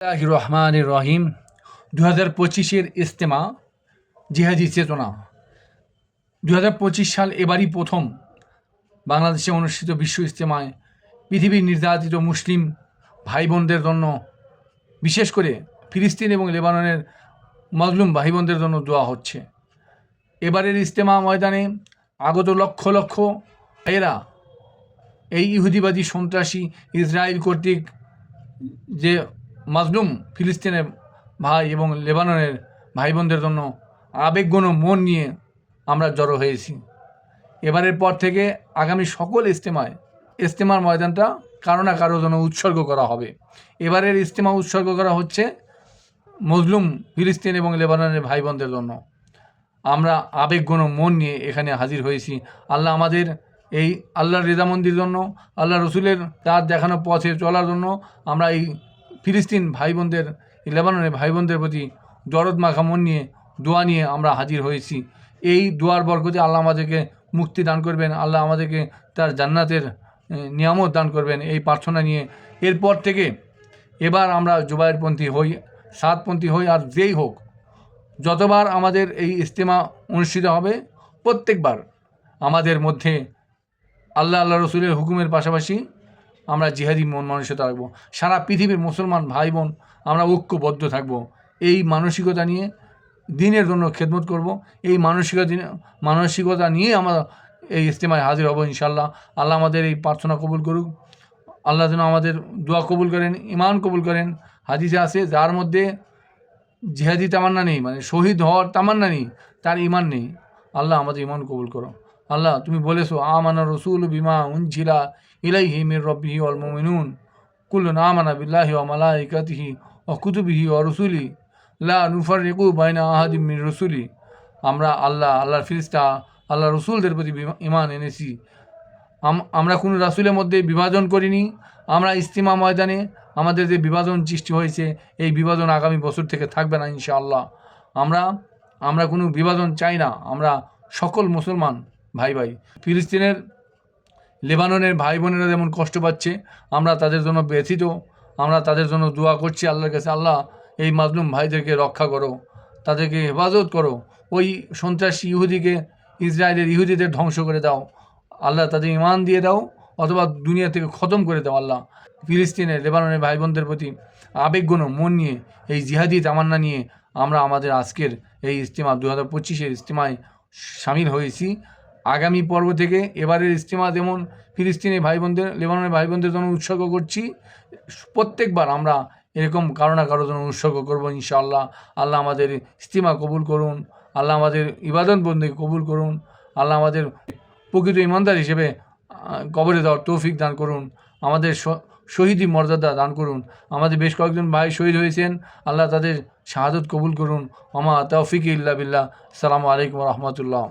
রহমান রহিম দু হাজার পঁচিশের ইস্তেমা জিহাদি চেতনা। দু হাজার পঁচিশ সাল এবারই প্রথম বাংলাদেশে অনুষ্ঠিত বিশ্ব ইস্তেমায় পৃথিবীর নির্যাতিত মুসলিম ভাই বোনদের জন্য, বিশেষ করে ফিলিস্তিন এবং লেবাননের মজলুম ভাই বোনদের জন্য দোয়া হচ্ছে। এবারের ইস্তেমা ময়দানে আগত লক্ষ লক্ষ এরা এই ইহুদিবাদী সন্ত্রাসী ইসরায়েল কর্তৃক যে মাজলুম ফিলিস্তিনের ভাই এবং লেবাননের ভাই বোনদের জন্য আবেগঘন মন নিয়ে আমরা জড়ো হয়েছি। এবারের পর থেকে আগামী সকল ইস্তেমায় ইস্তেমার ময়দানটা কারও না কারও জন্য উৎসর্গ করা হবে। এবারের ইস্তেমা উৎসর্গ করা হচ্ছে মজলুম ফিলিস্তিন এবং লেবাননের ভাই বোনদের জন্য। আমরা আবেগঘন মন নিয়ে এখানে হাজির হয়েছি। আল্লাহ আমাদের এই আল্লাহর রেজামন্দির জন্য, আল্লাহ রসুলের তার দেখানো পথে চলার জন্য আমরা এই ফিলিস্তিন ভাই বোনদের লেবাননের ভাই বোনদের প্রতি দরদ মাখা মন নিয়ে, দোয়া নিয়ে আমরা হাজির হয়েছি। এই দোয়ার বরকতে আল্লাহ আমাদেরকে মুক্তি দান করবেন, আল্লাহ আমাদেরকে তার জান্নাতের নিয়ামত দান করবেন এই প্রার্থনা নিয়ে। এরপর থেকে এবার আমরা জুবাইরপন্থী হই, সাতপন্থী হই, আর যেই হোক, যতবার আমাদের এই ইজতেমা অনুষ্ঠিত হবে, প্রত্যেকবার আমাদের মধ্যে আল্লাহ আল্লাহ রসুলের হুকুমের পাশাপাশি আমরা জিহাদি মন মানসিকতা রাখব সারা পৃথিবীর মুসলমান ভাই বোন আমরা ঐক্যবদ্ধ থাকব। এই মানসিকতা নিয়ে দিনের জন্য খেদমত করব। এই মানসিকতা মানসিকতা নিয়ে আমরা এই ইস্তেমায় হাজির হব ইনশাল্লাহ আল্লাহ আমাদের এই প্রার্থনা কবুল করুক। আল্লাহ যেন আমাদের দোয়া কবুল করেন ইমান কবুল করেন। হাদিসে আছে, যার মধ্যে জিহাদি তামান্না নেই মানে শহীদ হওয়ার তামান্না নেই, তার ইমান নেই। আল্লাহ আমাদের ইমান কবুল করো। আল্লাহ, তুমি বলেছ, আমানা রসুল বিমা উনঝিলা ইলাইহি মির রব্বিহি অল মুমিনুন। কুল্লুন আমানা বিল্লাহি ওয়া মালাইকাতিহি ওয়া কুতুবিহি ওয়া রসুলি। লা নুফাররিকু বাইনা আহাদিম মির রসুলি। আমরা আল্লাহ, আল্লাহর ফিরিস্তা আল্লাহ রসুলদের প্রতি ইমান এনেছি। আম- আমরা কোনো রাসুলের মধ্যে বিভাজন করিনি। আমরা ইস্তিমা ময়দানে আমাদের যে বিভাজন সৃষ্টি হয়েছে, এই বিভাজন আগামী বছর থেকে থাকবে না ইনশাআল্লাহ। আমরা আমরা কোনো বিভাজন চাই না। আমরা সকল মুসলমান। ভাই ভাই, ফিলিস্তিনের, লেবাননের ভাই বোনেরা যেমন কষ্ট পাচ্ছে, আমরা তাদের জন্য ব্যথিত, আমরা তাদের জন্য দোয়া করছি আল্লাহর কাছে, আল্লাহ এই মাজলুম ভাইদেরকে রক্ষা করো, তাদেরকে হেফাজত করো, ওই সন্ত্রাসী ইহুদিকে, ইসরায়েলের ইহুদিদের ধ্বংস করে দাও, আল্লাহ তাদের ইমান দিয়ে দাও, অথবা দুনিয়া থেকে খতম করে দাও, আল্লাহ। ফিলিস্তিনের, লেবাননের ভাই বোনদের প্রতি আবেগগুণ মন নিয়ে, এই জিহাদি তামান্না নিয়ে আমরা আমাদের আজকের এই ইস্তেমা দু হাজার পঁচিশের ইস্তেমায় সামিল হয়েছি। আগামী পর্ব থেকে এবারের ইস্তেমা যেমন ফিলিস্তিনের ভাই বোনদের লেবাননের ভাই বোনদের জন্য উৎসর্গ করছি, প্রত্যেকবার আমরা এরকম কারও না কারও জন্য উৎসর্গ করব ইনশাআল্লাহ। আল্লাহ আমাদের ইস্তিমা কবুল করুন, আল্লাহ আমাদের ইবাদত বন্দী কবুল করুন, আল্লাহ আমাদের প্রকৃত ইমানদার হিসেবে কবরে দেওয়ার তৌফিক দান করুন, আমাদের শহীদি মর্যাদা দান করুন, আমাদের বেশ কয়েকজন ভাই শহীদ হয়েছেন, আল্লাহ তাদের শাহাদত কবুল করুন। আমা তৌফিক ইল্লা বিল্লাহ। সালামু আলাইকুম রহমতুল্লাহ।